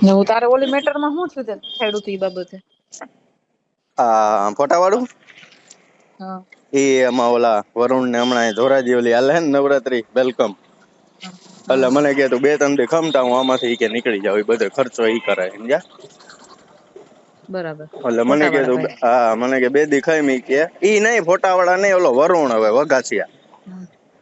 હું તારે ઓલી મેટરમાં શું થયું તે છેડ્યું તું એ બાબતે? આ ફોટા વાળું હા. એ એમાં ઓલા વરુણ ને હમણાં ધોરાજી ઓલી હાલે ને નવરાત્રી વેલકમ. એટલે મને કે તું બે ત્રણ દી ખમતા હું આમાંથી કે નીકળી જાવ એ બધો ખર્ચો ઈ કરે સમજ્યા? બરાબર. એટલે મને કે તું હા મને કે બે દી ખાઈ મી કે. ઈ નહીં ફોટા વાળા નહીં ઓલો વરુણ હવે વગાસિયા.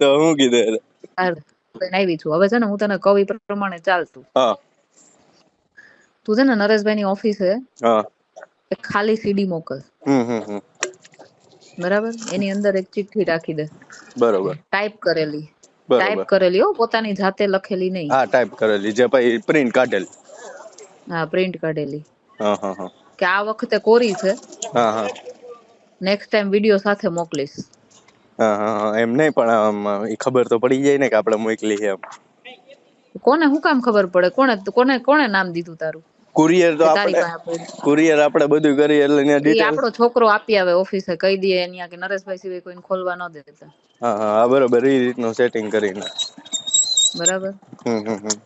તો હું કીધું? આવી છું. હવે છે ને હું તને કવિ પ્રમાણે ચાલતું. હા. તું છે ને નરેશભાઈ ની ઓફિસ હા. ખાલી સીડી મોકલ. હમ હમ હમ. બરાબર? એની અંદર એક ચિઠ્ઠી રાખી દે. બરોબર. ટાઈપ કરેલી. ટાઈપ કરેલી હો પોતાની જાતે લખેલી નહીં. હા ટાઈપ કરેલી. જે ભાઈ પ્રિન્ટ કાઢેલી. હા પ્રિન્ટ કાઢેલી. હા હા હા. કે આ વખતે કોરી છે. હા હા. નેક્સ્ટ ટાઈમ વીડિયો સાથે મોકલીશ. એમ નહીં પણ એ ખબર તો પડી જાય ને કે આપણે મોકલી છે એમ. કોને હું કામ ખબર પડે? કોને કોને કોને નામ દીધું તારું? કુરિયર તો આપણે કુરિયર આપણે બધું કરીએ એટલે ને ડિટેલ આપણો છોકરો આપી આવે ઓફિસે કહી દે અહીંયા કે નરેશભાઈ સિવાય કોઈને ખોલવા ન દેતા હા હા બરોબર એ રીતનું સેટિંગ કરીને. બરાબર. હમ હમ હમ.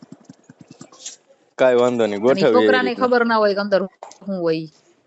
કાઈ વાંધો નહીં ગોઠવીએ છોકરાને ખબર ના હોય કે અંદર શું હોય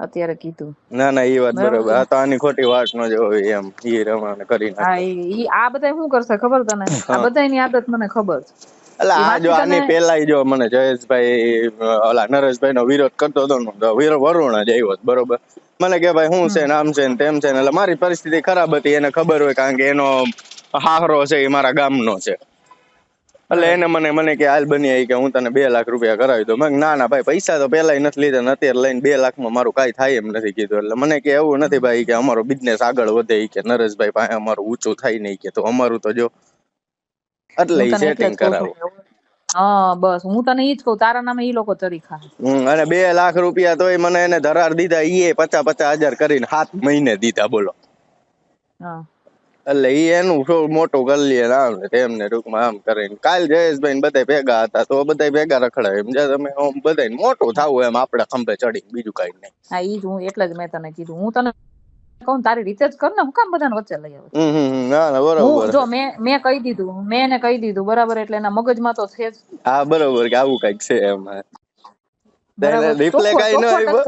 અત્યારે કીધું. ના ના એ વાત બરાબર. આ તો આની ખોટી વાત ન જોવી એમ ઈ રમાણ કરી હા નાખે ઈ ઈ આ બધા શું કરશે ખબર તને? આ બધાની આદત મને ખબર છે. એટલે આ જો આની પેલા જો મને જયેશભાઈ ઓલા નરેશભાઈ નો વિરોધ કરતો હતો ને વીર વરુણ જ આવ્યો બરોબર? મને કે ભાઈ હું છે ને આમ છે ને તેમ છે ને એટલે મારી પરિસ્થિતિ ખરાબ હતી એને ખબર હોય કારણ કે એનો હાહરો છે એ મારા ગામનો છે. એટલે એને મને મને કે હાલ બની કે હું તને બે લાખ રૂપિયા કરાવી દઉં. મેં ના ના ભાઈ પૈસા તો પેલા નથી લીધા ને અત્યારે લઈને બે લાખમાં મારું કાંઈ થાય એમ નથી કીધું. એટલે મને કે એવું નથી ભાઈ કે અમારો બિઝનેસ આગળ વધે કે નરેશભાઈ પાસે અમારું ઊંચું થાય નહીં કે તો અમારું તો જો એટલે સેટિંગ કરાવું. હા બસ હું તને ઈ જ કહું તારા નામે ઈ લોકો હમ, અને બે લાખ રૂપિયા તોય મને એને ધરાર દીધા એ પચાસ પચાસ હજાર કરીને સાત મહિને દીધા બોલો. હા. એટલે ઈ એનું થોડું મોટું કરી લે આમ ને તેમ ટૂંકમાં આમ કરીને. કાલ જયેશભાઈ ને બધા ભેગા હતા તો બધા ભેગા રખડાય. એમ તમે આમ બધા મોટું થવું એમ આપણે ખંભે ચડી બીજું કઈ નહીં. હા ઈ જ હું એટલે જ મેં તને કીધું. હું તને કહું તારી રીતે જ કર ને હું કામ બધાને વચ્ચે લઈ આવું ના ના બરાબર. જો મેં મેં કહી દીધું મેં એને કહી દીધું બરાબર એટલે એના મગજમાં તો છે જ. હા બરોબર કે આવું કંઈક છે એમ. રિપ્લે કઈ ન આવ્યો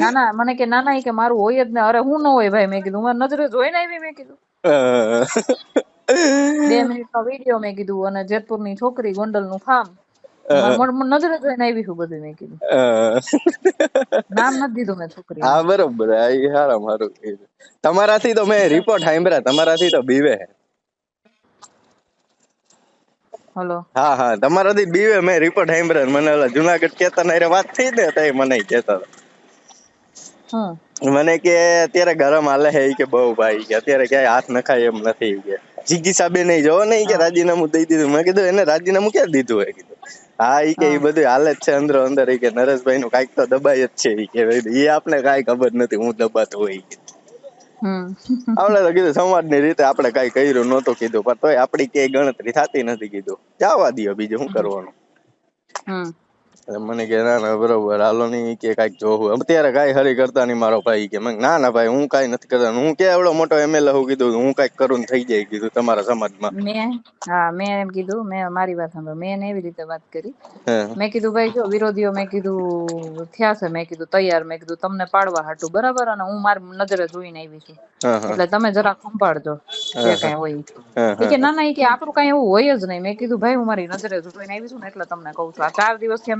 ના ના મને કે ના ના કે મારું હોય જ ને અરે હું ન હોય ભાઈ મેં કીધું. મારી નજરે જોઈને આવી મેં કીધું. બે મિનિટ નો વીડિયો મેં કીધું અને જેતપુરની છોકરી ગોંડલનું ફાર્મ નજર જોઈને આવી છું બધું મેં કીધું. નામ નથી દીધું મેં છોકરી હા બરોબર. ઈ હારા મારું તમારાથી તો મેં રિપોર્ટ સાંભળ્યા તમારાથી તો બીવે. હેલો. હા હા. તમારાથી બીવે મેં રિપોર્ટ સાંભળ્યા મને ઓલા જુનાગઢ કેતા હારે વાત થઈ ને તઈ મને કેતા હતા મને કે અત્યારે ગરમ હાલે છે કે બહુ ભાઈ કે અત્યારે ક્યાંય હાથ નખાય એમ નથી કે. જીગી સાબે નહીં જોવો ને કે રાજીનામું દઈ દીધું. મેં કીધું એને રાજીનામું ક્યાં દીધું હે કીધું. હા ઈ કે ઈ બધું હાલે જ છે અંદર અંદર કે નરેશભાઈ નું કાઈક તો દબાય જ છે ઈ કે. ઈ આપણે કાંઈ ખબર નથી હું દબાતો હોય આપણે તો કીધું સમાજની રીતે આપણે કઈ કર્યું નહોતું કીધું પણ તોય આપણી ક્યાંય ગણતરી થતી નથી કીધું. જવા દિયો બીજું શું કરવાનું? હમ. એટલે મને કે ના ના બરોબર હાલો નહીં કે કાંઈક જોવું. અત્યારે કાંઈ હરી કરતા નહીં મારો ભાઈ કે મેં ના ના ભાઈ હું કાંઈ નથી કરતા. હું કે એવડો મોટો એમએલએ હું કીધું હું કાંઈક કરું ને થઈ જાય કીધું તમારા સમાજમાં. મેં હા મેં એમ કીધું મેં મારી વાત સાંભળો મેં એને એવી રીતે વાત કરી. મેં કીધું ભાઈ જો વિરોધીઓ મેં કીધું થયા છે મેં કીધું તૈયાર મેં કીધું તમને પાડવા હાટું બરાબર? અને હું મારી નજરે જોઈને આવી છું. એટલે તમે જરા સંભાળજો જે કઈ હોય કે ના ના કે આપણું કઈ એવું હોય જ નહીં. મેં કીધું ભાઈ હું મારી નજરે જોઈને આવી છું ને એટલે તમને કહું છું. આ ચાર દિવસથી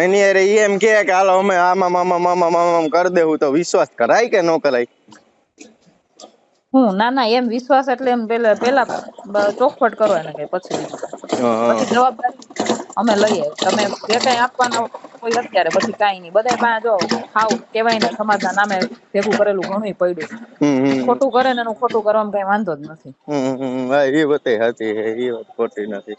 એની અરે એમ કે હાલો અમે આમાં મામા મામા મામા કરી દેવું. તો વિશ્વાસ કરાય કે ન કરાય? હું? ના ના એમ વિશ્વાસ એટલે એમ પેલા પેલા ચોખવટ કરો એને કઈ પછી પછી જવાબદારી અમે લઈએ. તમે જે કઈ આપવાના હોય અત્યારે. પછી કાઈ નહીં. બધાય પાસે જો હાવ કેવાય ને સમાજના નામે ભેગું કરેલું ઘણું પડ્યું. ખોટું કરે ને એનું ખોટું કરવામાં કઈ વાંધો જ નથી. એ વાત સાચી એ વાત ખોટી નથી.